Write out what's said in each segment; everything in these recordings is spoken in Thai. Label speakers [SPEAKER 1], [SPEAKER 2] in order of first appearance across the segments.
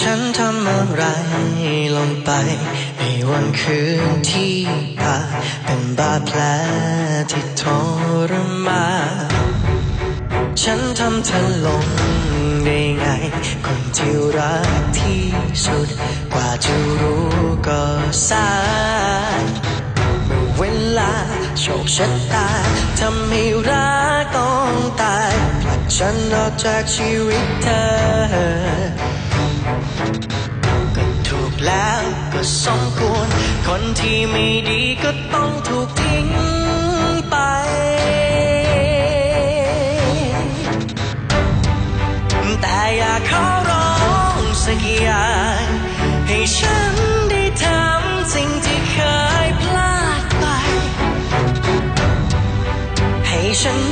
[SPEAKER 1] ฉันทำอะไรลงไป ในวันคืนที่ผ่านเป็นบาดแผลที่ทรมานฉันทำเธอลงได้ไง คนที่รักที่สุด กว่าจะรู้ก็สายเมื่อเวลาโชคชะตาทำให้รักต้องตายผลักฉันออกจากชีวิตเธอ แล้วก็สมควร คนที่ไม่ดีก็ต้องถูกทิ้งไป แต่อยากขอร้องสักอย่างให้ฉันได้ทำสิ่งที่เคยพลาดไป ให้ฉัน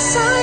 [SPEAKER 1] ก่